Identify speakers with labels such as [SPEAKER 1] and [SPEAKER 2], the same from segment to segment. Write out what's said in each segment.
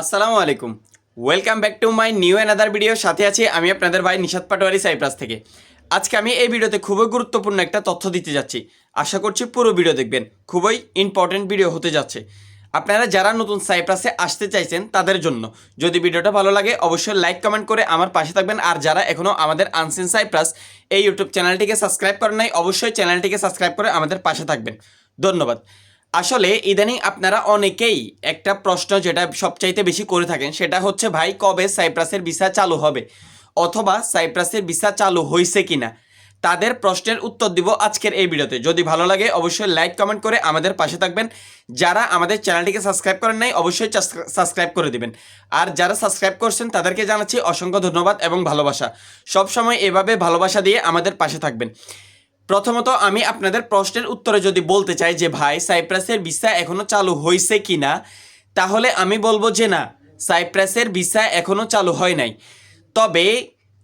[SPEAKER 1] আসসালামু আলাইকুম। Welcome back to my new another video সাথে আছি আমি আপনাদের ভাই নিশাদ পাটোয়ারি সাইপ্রাস থেকে। আজকে আমি এই ভিডিওতে খুবই গুরুত্বপূর্ণ একটা তথ্য দিতে যাচ্ছি। আশা করছি পুরো ভিডিও দেখবেন। খুবই ইম্পর্টেন্ট ভিডিও হতে যাচ্ছে। আপনারা যারা নতুন সাইপ্রাসে আসতে চাইছেন তাদের জন্য, যদি ভিডিওটা ভালো লাগে অবশ্যই লাইক কমেন্ট করে আমার পাশে থাকবেন। আর যারা এখনও আমাদের আনসিন সাইপ্রাস এই ইউটিউব চ্যানেলটিকে সাবস্ক্রাইব করেন নাই, অবশ্যই চ্যানেলটিকে সাবস্ক্রাইব করে আমাদের পাশে থাকবেন। ধন্যবাদ। আসলে ইদানিং আপনারা অনেকেই একটা প্রশ্ন যেটা সবচাইতে বেশি করে থাকেন, সেটা হচ্ছে, ভাই, কবে সাইপ্রাসের ভিসা চালু হবে? অথবা, সাইপ্রাসের ভিসা চালু হয়েছে কিনা? তাদের প্রশ্নের উত্তর দিব আজকের এই ভিডিওতে। যদি ভালো লাগে, অবশ্যই লাইক, কমেন্ট করে আমাদের পাশে থাকবেন। যারা আমাদের চ্যানেলটিকে সাবস্ক্রাইব করেন নাই, অবশ্যই সাবস্ক্রাইব করে দিবেন। আর যারা সাবস্ক্রাইব করছেন, তাদেরকে জানাচ্ছি অসংখ্য ধন্যবাদ এবং ভালোবাসা। সবসময় এভাবে ভালোবাসা দিয়ে আমাদের পাশে থাকবেন। প্রথমত আমি আপনাদের প্রশ্নের উত্তরে যদি বলতে চাই যে, ভাই, সাইপ্রাসের ভিসা এখনও চালু হয়েছে কি না? তাহলে আমি বলব যে, না, সাইপ্রাসের ভিসা এখনও চালু হয় নাই। তবে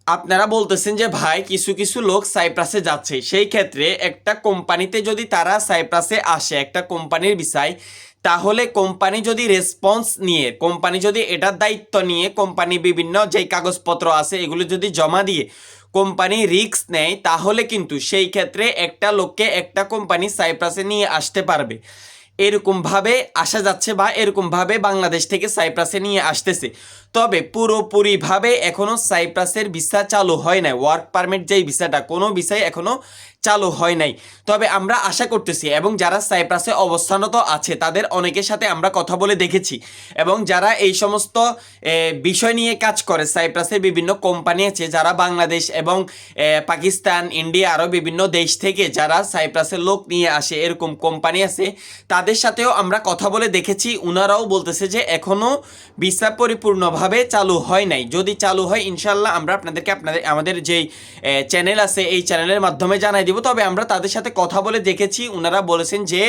[SPEAKER 1] আপনারা বলতেছেন যে, ভাই, কিছু কিছু লোক সাইপ্রাসে যাচ্ছে। সেই ক্ষেত্রে একটা কোম্পানিতে যদি তারা সাইপ্রাসে আসে, একটা কোম্পানির বিষয়, তাহলে কোম্পানি যদি রেসপন্স নিয়ে, কোম্পানি যদি এটার দায়িত্ব নিয়ে, কোম্পানি বিভিন্ন যেই কাগজপত্র আছে, এগুলো যদি জমা দিয়ে কোম্পানি রিস্ক নেয়, তাহলে কিন্তু সেই ক্ষেত্রে একটা লোককে একটা কোম্পানি সাইপ্রাসে নিয়ে আসতে পারবে। এরকমভাবে আসা যাচ্ছে বা এরকমভাবে বাংলাদেশ থেকে সাইপ্রাসে নিয়ে আসতেছে। তবে পুরোপুরিভাবে এখনও সাইপ্রাসের ভিসা চালু হয় নাই। ওয়ার্ক পারমিট যেই ভিসাটা, কোনো ভিসাই এখনও চালু হয় নাই। তবে আমরা আশা করতেছি এবং যারা সাইপ্রাসে অবস্থানত আছে, তাদের অনেকের সাথে আমরা কথা বলে দেখেছি এবং যারা এই সমস্ত বিষয় নিয়ে কাজ করে, সাইপ্রাসের বিভিন্ন কোম্পানি আছে, যারা বাংলাদেশ এবং পাকিস্তান, ইন্ডিয়া আরও বিভিন্ন দেশ থেকে যারা সাইপ্রাসের লোক নিয়ে আসে, এরকম কোম্পানি আছে, তাদের সাথেও আমরা কথা বলে দেখেছি। উনারাও বলতেছে যে এখনও ভিসা পরিপূর্ণভাবে চালু হয় নাই। যদি চালু হয়, ইনশাল্লাহ আমরা আপনাদেরকে আপনাদের, আমাদের যেই চ্যানেল আছে, এই চ্যানেলের মাধ্যমে জানাই দিব। তবে আমরা তাদের সাথে কথা বলে দেখেছি। ওনারা বলেছেন যে,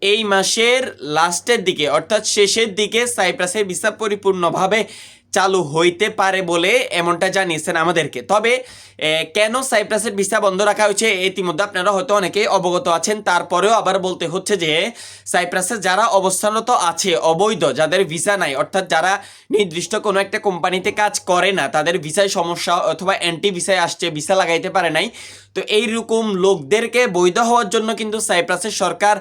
[SPEAKER 1] এই মাসের লাস্টের দিকে, অর্থাৎ শেষের দিকে সাইপ্রাসের ভিসা পরিপূর্ণভাবে চালু হইতে পারে বলে এমনটা জানিয়েছেন আমাদেরকে। তবে কেন সাইপ্রাসের ভিসা বন্ধ রাখা হয়েছে ইতিমধ্যে আপনারা হয়তো অনেকেই অবগত আছেন, তারপরেও আবার বলতে হচ্ছে যে, সাইপ্রাসে যারা অবস্থানরত আছে, অবৈধ, যাদের ভিসা নাই, অর্থাৎ যারা নির্দিষ্ট কোনো একটা কোম্পানিতে কাজ করে না, তাদের ভিসায় সমস্যা অথবা অ্যান্টি ভিসায় আসছে, ভিসা লাগাইতে পারে নাই, তো এইরকম লোকদেরকে বৈধ হওয়ার জন্য কিন্তু সাইপ্রাসের সরকার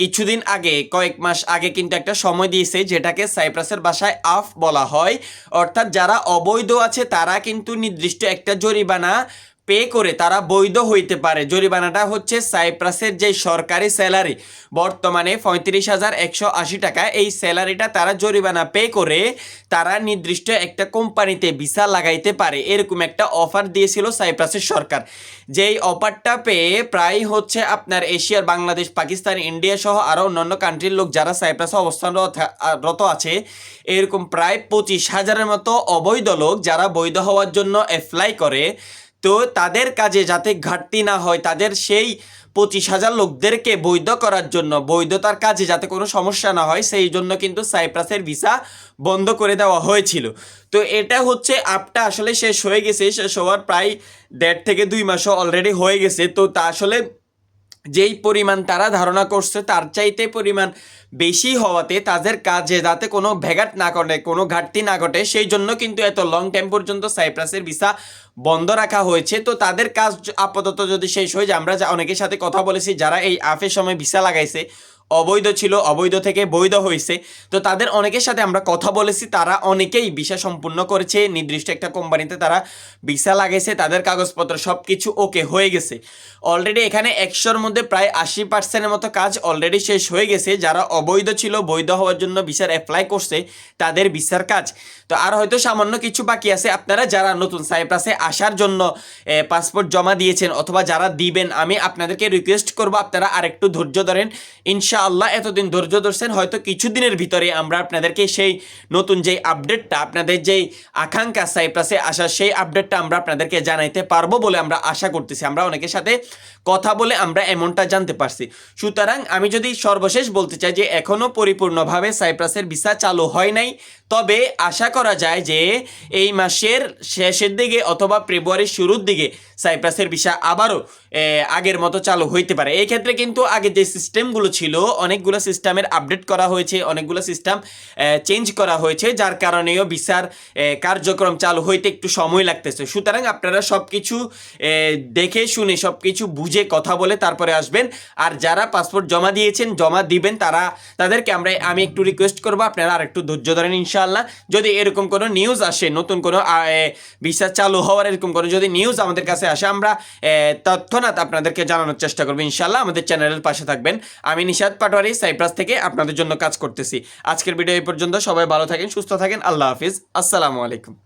[SPEAKER 1] কিছুদিন আগে, কয়েক মাস আগে কিন্তু একটা সময় দিয়েছে, যেটাকে সাইপ্রাসের ভাষায় আফ বলা হয়। অর্থাৎ যারা অবৈধ আছে তারা কিন্তু নির্দিষ্ট একটা জরিমানা পে করে তারা বৈধ হইতে পারে। জরিমানাটা হচ্ছে সাইপ্রাসের যে সরকারি স্যালারি। বর্তমানে পঁয়ত্রিশ হাজার একশো আশি টাকা এই স্যালারিটা তারা জরিমানা পে করে তারা নির্দিষ্ট একটা কোম্পানিতে ভিসা লাগাইতে পারে। এরকম একটা অফার দিয়েছিল সাইপ্রাসের সরকার। যেই অফারটা পেয়ে প্রায় হচ্ছে আপনার এশিয়ার বাংলাদেশ, পাকিস্তান, ইন্ডিয়া সহ আরও অন্যান্য কান্ট্রির লোক যারা সাইপ্রাসে অবস্থানরত আছে, এরকম প্রায় পঁচিশ হাজারের মতো অবৈধ লোক যারা বৈধ হওয়ার জন্য অ্যাপ্লাই করে তো তাদের কাজে যাতে ঘাটতি না হয়, তাদের সেই পঁচিশ হাজার লোকদেরকে বৈধ করার জন্য, বৈধতার কাজে যাতে কোনো সমস্যা না হয়, সেই জন্য কিন্তু সাইপ্রাসের ভিসা বন্ধ করে দেওয়া হয়েছিল। তো এটা হচ্ছে আপটা আসলে শেষ হয়ে গেছে, শেষ হওয়ার প্রায় দেড় থেকে দুই মাসও অলরেডি হয়ে গেছে। তো তা আসলে যেই পরিমাণ তারা ধারণা করছে, তার চাইতে পরিমাণ বেশি হওয়াতে তাদের কাজে যাতে কোনো ভেঘাট না ঘটে, কোনো ঘাটতি না ঘটে, সেই জন্য কিন্তু এত লং টাইম পর্যন্ত সাইপ্রাসের ভিসা বন্ধ রাখা হয়েছে। তো তাদের কাজ আপাতত যদি শেষ হয়ে যায়, আমরা অনেকের সাথে কথা বলেছি, যারা এই আফের সময় ভিসা লাগাইছে অবৈধ ছিল, অবৈধ থেকে বৈধ হয়েছে তো তাদের অনেকের সাথে আমরা কথা বলেছি, তারা অনেকেই ভিসা সম্পূর্ণ করেছে, নির্দিষ্ট একটা কোম্পানিতে তারা ভিসা লাগাইছে, তাদের কাগজপত্র সব কিছু ওকে হয়ে গেছে। অলরেডি এখানে একশোর মধ্যে প্রায় আশি পার্সেন্টের মতো কাজ অলরেডি শেষ হয়ে গেছে, যারা অবৈধ ছিল, বৈধ হওয়ার জন্য ভিসার অ্যাপ্লাই করছে, তাদের ভিসার কাজ। তো আর হয়তো সামান্য কিছু বাকি আছে, আপনারা যারা নতুন সাইপ্রাসে আসার জন্য পাসপোর্ট জমা দিয়েছেন, অথবা যারা দিবেন, আমি আপনাদেরকে রিকোয়েস্ট করব, আপনারা আরেকটু ধৈর্য ধরেন ইনশাআল্লাহ এতদিন ধৈর্য ধরছেন, হয়তো কিছুদিনের ভিতরে আমরা আপনাদেরকে সেই নতুন যেই আপডেটটা আপনাদের যেই আকাঙ্ক্ষা সাইপ্রাসে আসা সেই আপডেটটা আমরা আপনাদেরকে জানাইতে পারব বলে আমরা আশা করতেছি। আমরা অনেকের সাথে কথা বলে আমরা এমনটা জানতে পারছি। সুতরাং আমি যদি সর্বশেষ বলতে চাই যে এখনও পরিপূর্ণভাবে সাইপ্রাসের ভিসা চালু হয় নাই, তবে আশা করা যায় যে এই মাসের শেষের দিকে অথবা ফেব্রুয়ারির শুরুর দিকে সাইপ্রাসের ভিসা আবারও আগের মতো চালু হইতে পারে। এই ক্ষেত্রে কিন্তু আগে যে সিস্টেমগুলো ছিল, অনেকগুলো সিস্টেমের আপডেট করা হয়েছে, অনেকগুলো সিস্টেম চেঞ্জ করা হয়েছে, যার কারণেও ভিসার কার্যক্রম চালু হইতে একটু সময় লাগতেছে। সুতরাং আপনারা সব কিছু দেখে শুনে সব কিছু বুঝে কথা বলে তারপরে আসবেন। আর যারা পাসপোর্ট জমা দিয়েছেন, জমা দিবেন, তারা, তাদেরকে আমরা, আমি একটু রিকোয়েস্ট করব, আপনারা আর একটু ধৈর্য ধরেন ইনশাআল্লাহ। যদি এরকম কোনো নিউজ আসে, নতুন কোনো ভিসা চালু হওয়ার এরকম কোনো যদি নিউজ আমাদের কাছে আসে, আমরা তৎক্ষণাৎ আপনাদেরকে জানানোর চেষ্টা করব ইনশাআল্লাহ। আমাদের চ্যানেলের পাশে থাকবেন। আমি নিশাদ পাটোয়ারি, সাইপ্রাস থেকে আপনাদের জন্য কাজ করতেছি। আজকের ভিডিও এই পর্যন্ত। সবাই ভালো থাকেন, সুস্থ থাকেন। আল্লাহ হাফিজ। আসসালামু আলাইকুম।